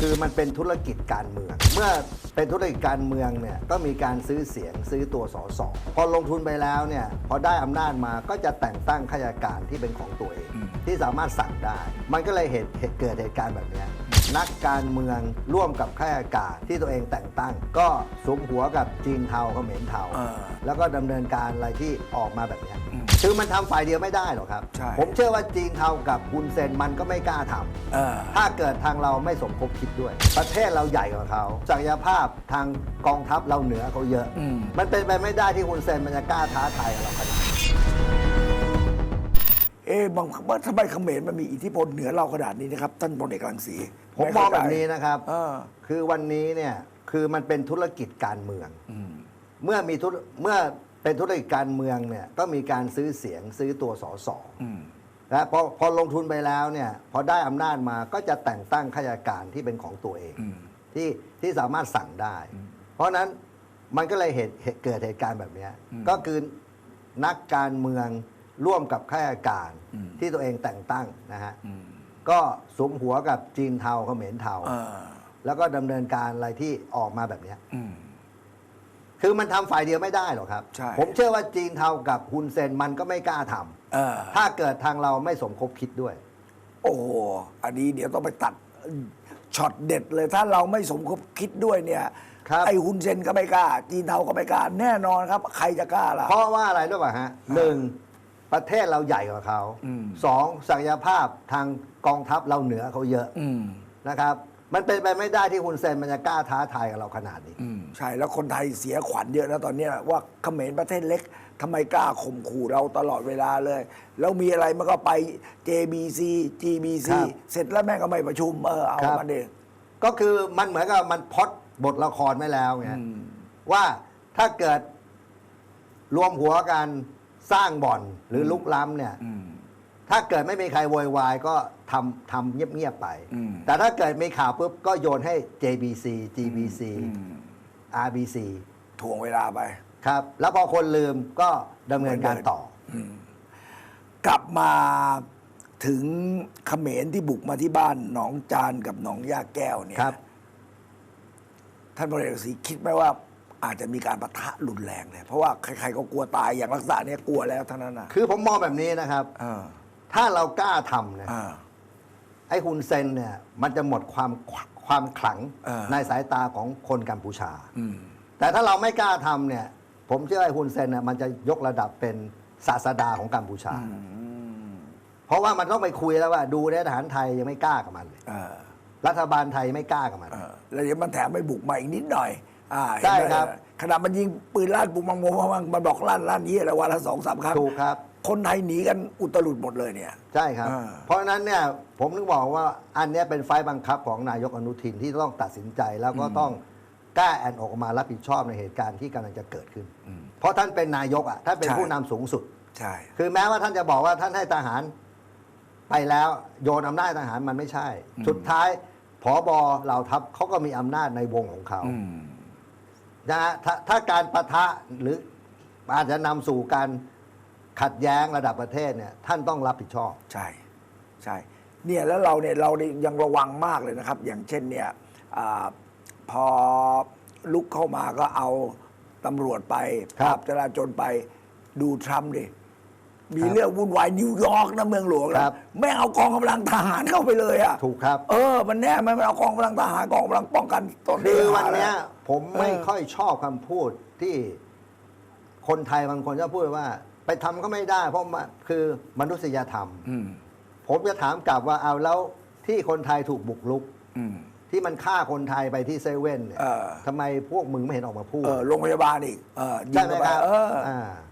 คือมันเป็นธุรกิจการเมือง เมื่อเป็นธุรกิจการเมืองเนี่ยก็มีการซื้อเสียงซื้อตัวสสพอลงทุนไปแล้วเนี่ยพอได้อำนาจมาก็จะแต่งตั้งข้าราชการที่เป็นของตัวเอง ที่สามารถสั่งได้ มันก็เลยเหตุเหตุเกิดเหตุการณ์แบบเนี้ย นักการเมืองร่วมกับข้าราชการที่ตัวเองแต่งตั้ง ก็สวมหัวกับจีนเทาเขมรเทาอ่าแล้วก็ดำเนินการอะไรที่ออกมาแบบเนี้ยคือมันทำฝ่ายเดียวไม่ได้หรอกครับ ใช่ ผมเชื่อว่าจีนเทากับฮุนเซนมันก็ไม่กล้าทำ เออ ถ้าเกิดทางเราไม่สมคบคิดด้วย ประเทศเราใหญ่กว่าเขาศักยภาพทางกองทัพเราเหนือเขาเยอะอืมมันเป็นไปไม่ได้ที่ฮุนเซนมันจะกล้าท้าทายกับเราขนาดนั้น เอ๊ะบางว่าทำไมเขมรมันมีอิทธิพลเหนือเราขนาดนี้นะครับ ท่านพลเอกรังสีผมมองแบบนี้นะครับเออคือวันนี้เนี่ยคือมันเป็นธุรกิจการเมืองอืมเมื่อมีธุรเมื่อเป็นธุรกิจการเมืองเนี่ยก็มีการซื้อเสียงซื้อตัวสสอืมและพอพอลงทุนไปแล้วเนี่ยพอได้อำนาจมาก็จะแต่งตั้งข้าราชการที่เป็นของตัวเองอืมที่ที่สามารถสั่งได้ เพราะฉะนั้นมันก็เลยเหตุเหตุเกิดเหตุการณ์แบบเนี้ยก็คือนักการเมือง ร่วมกับข้าราชการที่ตัวเองแต่งตั้งนะฮะอืมก็สวมหัวกับจีนเทาเขมรเทาเออแล้วก็ดำเนินการอะไรที่ออกมาแบบเนี้ยอืมคือมันทำฝ่ายเดียวไม่ได้หรอกครับใช่ผมเชื่อว่าจีนเทากับฮุนเซนมันก็ไม่กล้าทำเออถ้าเกิดทางเราไม่สมคบคิดด้วย โอ้โหอันนี้เดี๋ยวต้องไปตัดช็อตเด็ดเลยถ้าเราไม่สมคบคิดด้วยเนี่ยครับไอ้ฮุนเซนก็ไม่กล้า จีนเทาก็ไม่กล้า แน่นอนครับ ใครจะกล้าล่ะเพราะว่าอะไรรู้ป่ะฮะหนึ่ง ประเทศเราใหญ่กว่าเขาอืมสองศักยภาพทางกองทัพเราเหนือเขาเยอะอืมนะครับ มันเป็นไปไม่ได้ที่ฮุนเซนมันจะกล้าท้าทายกับเราขนาดนี้อืมใช่แล้วคนไทยเสียขวัญเยอะนะตอนเนี้ยว่าเขมรประเทศเล็กทำไมกล้าข่มขู่เราตลอดเวลาเลย แล้วมีอะไรมันก็ไป JBC GBC ครับเสร็จแล้วแม่งก็ไม่ประชุมเออเอาครับมันเองก็คือมันเหมือนกับมันพล็อดบทละครไว้แล้วไงว่าถ้าเกิดรวมหัวกัน สร้างบ่อนหรือลุกล้ำเนี่ย อืม ถ้าเกิดไม่มีใครโวยวายก็ทำทำเงียบๆไป อืม แต่ถ้าเกิดมีข่าวปุ๊บก็โยนให้ JBC GBC อืม RBC ถ่วงเวลาไป ครับ แล้วพอคนลืมก็ดำเนินการต่อ กลับมาถึงเขมรที่บุกมาที่บ้านหนองจานกับหนองย่าแก้วเนี่ยครับ ท่านพลเอกศรีคิดไหมว่า อาจจะมีการปะทะรุนแรงเลยเพราะว่าใครๆก็กลัวตายอย่างลักษณะเนี้ยกลัวแล้วทั้งนั้นนะคือผมมองแบบนี้นะครับเออถ้าเรากล้าทำเนี่ยอ่า ไอ้ฮุนเซนเนี่ยมันจะหมดความความขลังเออ ในสายตาของคนกัมพูชา อืม แต่ถ้าเราไม่กล้าทำเนี่ย ผมเชื่อไอ้ฮุนเซนเนี่ยมันจะยกระดับเป็นศาสดาของกัมพูชา เพราะว่ามันต้องไปคุยแล้วว่าดูได้ทหารไทยยังไม่กล้ากับมันเลย เออรัฐบาลไทยไม่กล้ากับมัน เออแล้วเดี๋ยวมันแถมไม่บุกมาอีกนิดหน่อย อ่าใช่เห็นไหมครับขณะมันยิงปืนลั่นปุงมังโมมังมันบอกลั่นลั่นนี้อะไรวันละสองสามครั้ง ถูกครับ คนไทยหนีกันอุตลุดหมดเลยเนี่ย ใช่ครับ อ่า เพราะฉะนั้นเนี่ยผมถึงบอกว่าอันเนี้ยเป็นไฟล์บังคับของนายกอนุทินที่ต้องตัดสินใจแล้วก็ต้องกล้าแอนออกมารับผิดชอบในเหตุการณ์ที่กำลังจะเกิดขึ้น เพราะท่านเป็นนายกอะท่านเป็นใช่ ผู้นำสูงสุด ใช่ คือแม้ว่าท่านจะบอกว่าท่านให้ทหารไปแล้วโยนอำนาจทหารมันไม่ใช่ สุดท้ายผอบอเหล่าทัพเขาก็มีอำนาจในวงของเขา อืม นะฮะถ้าถ้าการประทะหรืออาจจะนำสู่การขัดแย้งระดับประเทศเนี่ยท่านต้องรับผิดชอบ ใช่ใช่เนี่ยแล้วเราเนี่ยเราเนี่ยยังระวังมากเลยนะครับ อย่างเช่นเนี่ยอาพอลุกเข้ามาก็เอาตำรวจไปครัปบราบจราจนไปดูทรัมป์ดิ มีครับเรื่องวุ่นวายนิวยอร์กนะเมืองหลวงคนะรับ ไม่เอากองกำลังทหารเข้าไปเลยอะถูกครับ เออ มันแน่ไหมมันเอากองกำลังทหารกองกำลังป้องกันตนคือเงวันเนี้ยหาผมไม่เออค่อยชอบคำพูดที่คนไทยบางคนจะพูดว่า ไปทำก็ไม่ได้ เพราะมันคือมนุษยธรรมอืมผมจะถามกลับว่าเอาแล้วที่คนไทยถูกบุกลุกอืมที่มันฆ่าคนไทยไปที่เซเว่นเนี่ยเออทำไมพวกมึงไม่เห็นออกมาพูดเออโรงพยาบาลอีกเออยิใช่งไหมเข้าไปครับเอออา